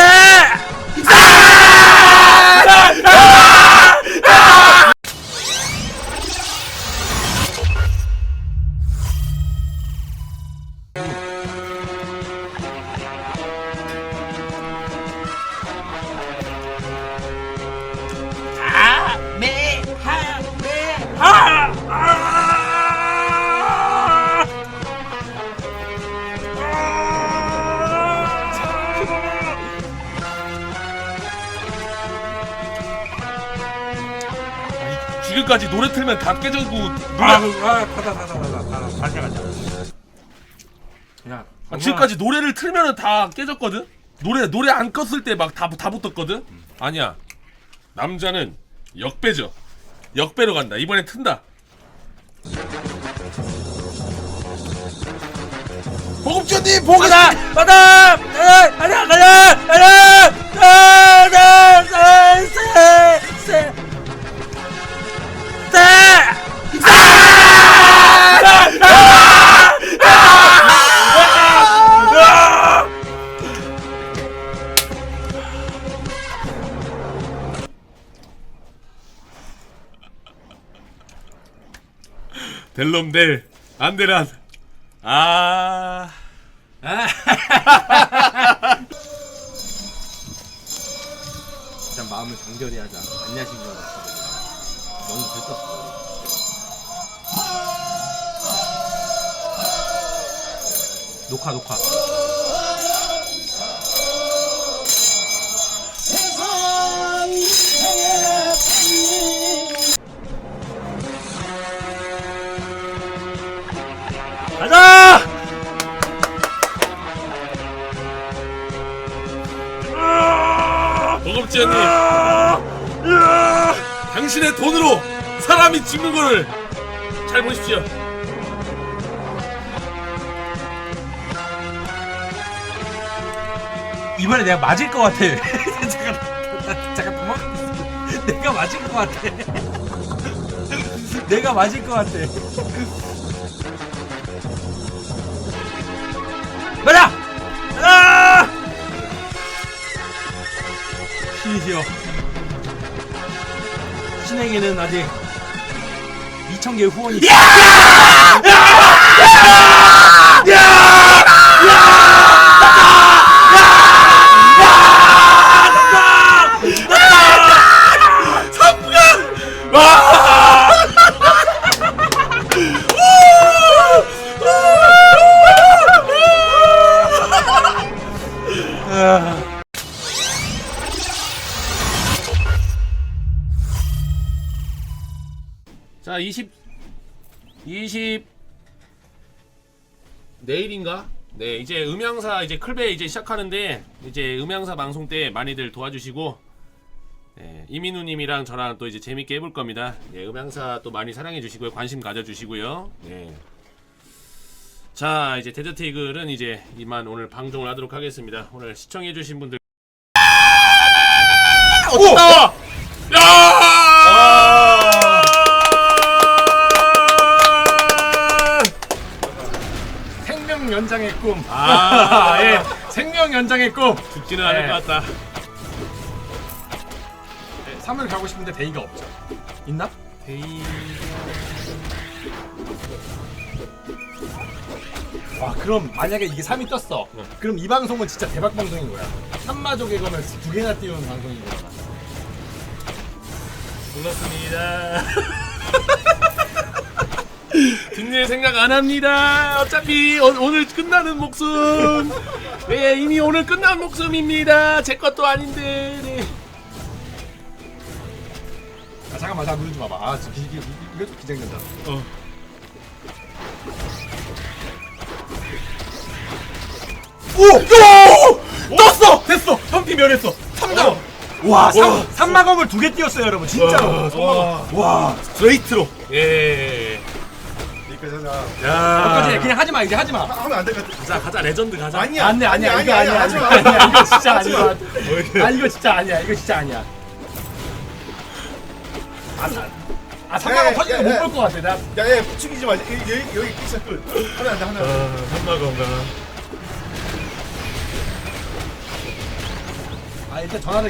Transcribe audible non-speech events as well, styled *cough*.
tệ. 지금까지 노래 틀면 다 깨져고 아, 노래 아, 가자, 가자, 가자, 가자, 다시 가자. 야, 아, 지금까지 노래를 틀면은 다 깨졌거든. 노래 노래 안 껐을 때 막 다 다 붙었거든. 아니야. 남자는 역배죠. 역배로 간다. 이번에 튼다. 보급주님 가자, 가자, 가자, 가자, 가자, 가자, 델롬델 안데란. 아. 일단 마음을 정결히 하자. 안녕하십니까. 너무 들떴어. 녹화, 녹화. 가자! 보급주님. 당신의 돈으로 사람이 죽는 거를 잘 보십시오. 이번에 내가 맞을 것 같아. *laughs* 잠깐, 잠깐 도망. 내가 맞을 것 같아. *laughs* 내가 맞을 것 같아. 신이시여. 신에게는 아직 2,000개의 후원이 있 20 20 내일인가? 네, 이제 음향사 이제 클베 이제 시작하는데 이제 음향사 방송 때 많이들 도와주시고 네, 이민우님이랑 저랑 또 이제 재밌게 해볼 겁니다. 네, 음향사 또 많이 사랑해 주시고요, 관심 가져 주시고요. 네. 자, 이제 데저트 이글은 이제 이만 오늘 방송을 하도록 하겠습니다. 오늘 시청해 주신 분들 오! 나 연장의 꿈. 아, 예. 생명 연장의 꿈. 죽지는 않을 네. 것 같다. 삼을 가고 싶은데 데이가 없죠. 있나? 데이 와 그럼 만약에 이게 3이 떴어. 네. 그럼 이 방송은 진짜 대박 방송인 거야. 삼마족의 검을 두 개나 띄우는 방송인 거야. 불렀습니다. *laughs* 뒷일 생각 안 합니다. 어차피 오, 오늘 끝나는 목숨. 네, 이미 오늘 끝난 목숨입니다. 제 것도 아닌데. 네. 아 잠깐만 나 누르지 마봐. 아 지금 기, 기, 이거 좀 긴장된다. 어. 오! 요! 떴어! 됐어! 현피 면했어. 3점. 와, 삼, 삼마검을 두 개 띄웠어요, 여러분. 진짜로. 와, 와, 스트레이트로. 예. 여기까지 하자. 여기까지 야. 그냥 하지 마, 이제 하지 마. 하면 안 될 것 같아. 가자, 가자, 레전드 가자. 아니야. 안 돼, 아니야, 이거 아니야, 아니야, 하지 아니야, 마. 아니야, 이거 진짜 하지 아니야. 마. 아, 이거 진짜 아니야, 이거 진짜 아니야. 아, 사, 아, 야, 터지는 야, 못 야. 볼것 같아. 나 야, 야, 부추기지 마. 여기, 여기, 여기 끼자 끝. 하면 안 돼, 하면 안 돼. 한마 건가. 아 일단 전화를